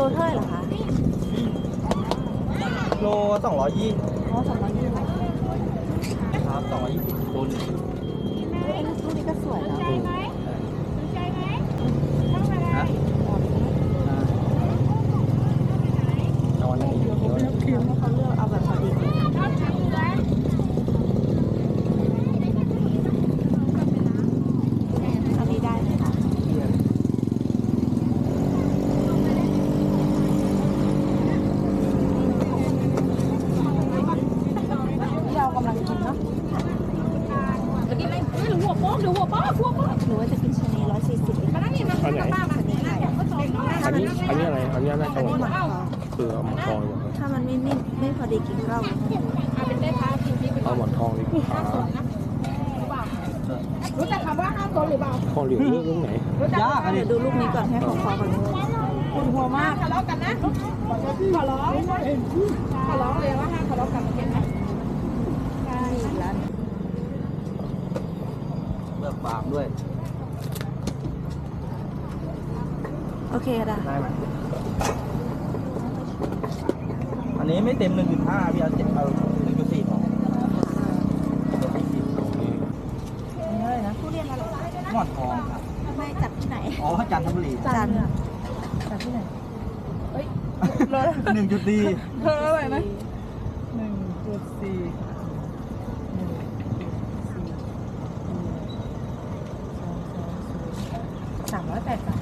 โลเท่าไหร่เหรอคะโลสองร้อยยี่อ๋อสองร้อยยี่ครับสองร้อยยี่สิบโลนึงเอ้ยลูกนี้ก็สวยแล้ว เนาะจะกินอะไรเฮ้ยหรือหัวโป๊กหรือหัวโป๊กหัวโป๊กหรือว่าจะกินชะนีร้อยสี่สิบมานั่งนี่มาอันไหนป้านี่นะไรอันนี้อันนี้อะไรอันนี้น่าจะหวานหมักทองคือเอาหมอนทองดีกว่าถ้ามันไม่ไม่ไม่พอดีกินก็เอาเอาเป็นได้ค้ากินที่เป็นเอาหมอนทองดีกว่ารู้จักคำว่าห้ามโซนหรือเปล่าทอเหลืองเลือกลูกไหนยากอะดิเดี๋ยวดูลูกนี้ก่อนให้เขาขอก่อนคุณหัวมากทะเลาะกันนะขอร้องขอร้องเลยว่าห้ามทะเลาะกันโอเคไหม ใช่ร้าน เลือกบาง ด้วย โอเคได้ได้ไหมอันนี้ไม่เต็มหนึ่งจุดห้าพี่เอาเจ็ดเอาหนึ่งจุดสี่พอนี่เลยนะทุเรียนอะไรหมอนทองครับไม่จับที่ไหน อ๋อจันทบุรีจันทร์จับที่ไหนหนึ่งจุดดีเธออะไรไหมหนึ่งจุดสี่สามร้อยแปดสิบ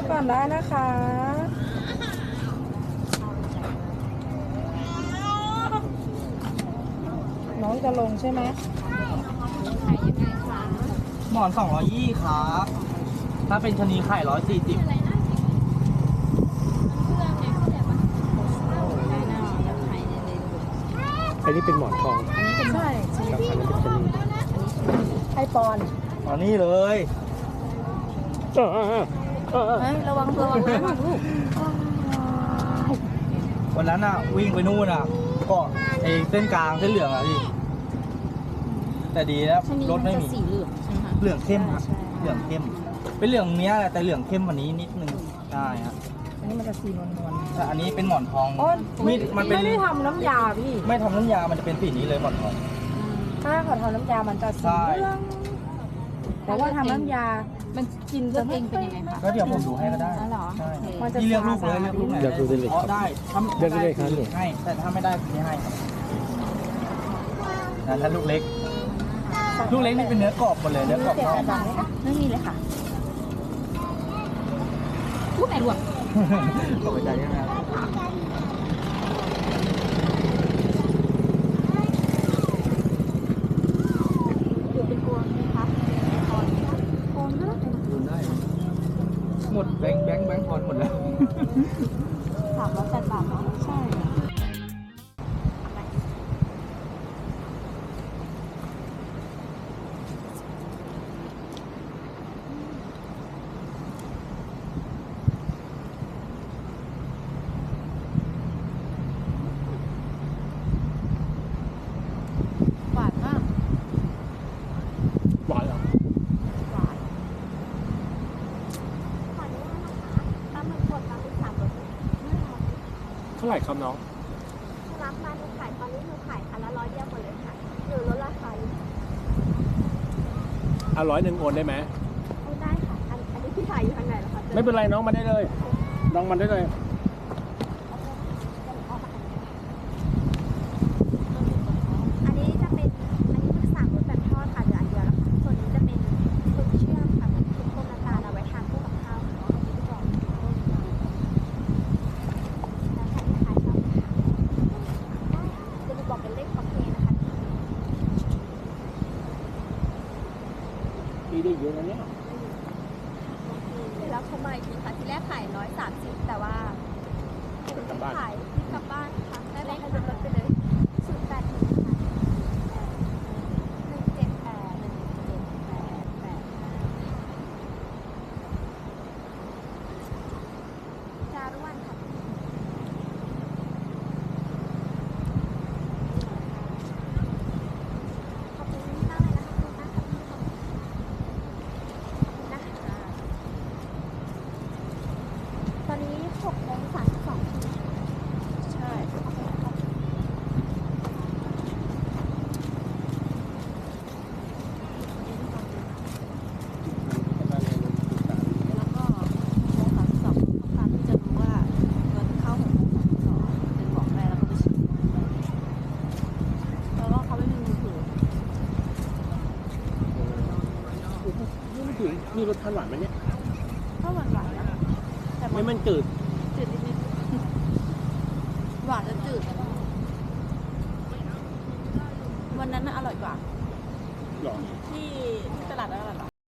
เลือกก่อนได้นะคะน้องจะลงใช่ไหมหมอนสองร้อยยี่ครับ ถ้าเป็นชะนีไข่ร้อยสี่สิบอันนี้เป็นหมอนทองใช่ครับอันนั้นเป็นชะนีไอปอนตอนนี้เลยเออ เออเออเออเฮ้ยระวังระวังนะลูกวันนั้นอะ วิ่งไปนู่นอะเกาะไอ้เส้นกลางเส้นเหลืองอะพี่แต่ดีแล้วชะนีรถมันไม่จะมีสีเหลืองใช่ไหมคะเหลืองเข้มครับใช่เหลืองเข้ม เป็นเหลืองเนี้ยแหละแต่เหลืองเข้มกว่านี้นิดนึงใช่ครับอันนี้มันจะสีนวลแต่อันนี้เป็นหมอนทองๆโอ้ยมีดมันเป็นไม่ได้ทำน้ำยาพี่ ไม่ทำน้ำยามันจะเป็นสีนี้เลยหมอนทอง ถ้าเขาทำน้ำยามันจะสีใช่ เหลือง แต่ว่าทำน้ำยา มันกินจะไม่เป็นยังไงคะก็เดี๋ยวผมดูให้ก็ได้อ๋อเหรอใช่มันจะที่เลือกลูกเลยเลือกลูกไหนอยากดูได้เลยอ๋อครับได้ถ้าเลือกได้เลยครับให้แต่ถ้าไม่ได้ผมไม่ให้ครับนะถ้าลูกเล็ก ลูกเล็กนี่เป็นเนื้อกรอบหมดเลยเนื้อกรอบเสียนอกใจไหมคะไม่มีเลยค่ะพูดไหนรวมตกใจใช่ไหมครับ อยู่เป็นกวงไหมคะกอนกอนก็ได้ ดูได้ หมดแบงค์แบงค์แบงค์พรหมดแล้ว สามร้อยแปดบาทเนาะใช่ หวานมาก หวานเหรอ หวานขออนุญาตนะคะปลาหมึกสดปลาหมึกสามรส เท่า ไหร่ครับน้องรับมาหนูขายตอนนี้หนูขายอันละร้อยเดียวหมดเลยค่ะหนูลดราคาอยู่อะร้อยหนึ่งโอนได้ไหมไม่ได้ค่ะอันอันนี้พี่ขายอยู่ทางไหนล่ะคะไม่เป็นไรน้องมาได้เลย น้องมันได้เลย อันนี้จะเป็น อันนี้เป็นสามรสแบบทอดค่ะเหลืออันเดียวแล้วค่ะ ส่วนนี้จะเป็นซุปเชื่อมค่ะเป็นซุปต้มน้ำตาลเอาไว้ทานคู่กับข้าวค่ะอันนี้ที่บอกแล้วแต่ที่ขายชอบค่ะได้ค่ะจะดูบอกเป็นเลขของเพนะคะ มี ได้เยอะนะเนี่ยแล้วเขามาอีกทีค่ะที่แรกขายน้อยสามสิบแต่ว่าเป็นกลับบ้านขายกลับบ้านค่ะได้บอกให้ลดรถไปเลยศูนย์แปดหนึ่งค่ะหนึ่งเจ็ดแปดหนึ่งเจ็ดแปดแปดห้าจารุวรรณค่ะ ขอบคุณมากเลยนะคะขอบคุณมากค่ะพี่ขอบคุณนะคะตอนนี้6โมง32นาที ใช่ แล้วก็โมงสามสิบสองต้องการที่จะรู้ว่าเงินเข้าหกโมงสามสิบสองเป็นบอกแม่แล้วก็ไปชี้แล้วก็เขาไม่มีมือถือ นี่ไม่ถึงนี่ รสชาติหวานไหมเนี่ยก็หวานหวานๆนะแต่มัไม่นมันจืดจืดนิดๆ หวานจะจืด วันนั้นน่ะอร่อยกว่า หรอที่ที่ตลาดอร่อยกว่า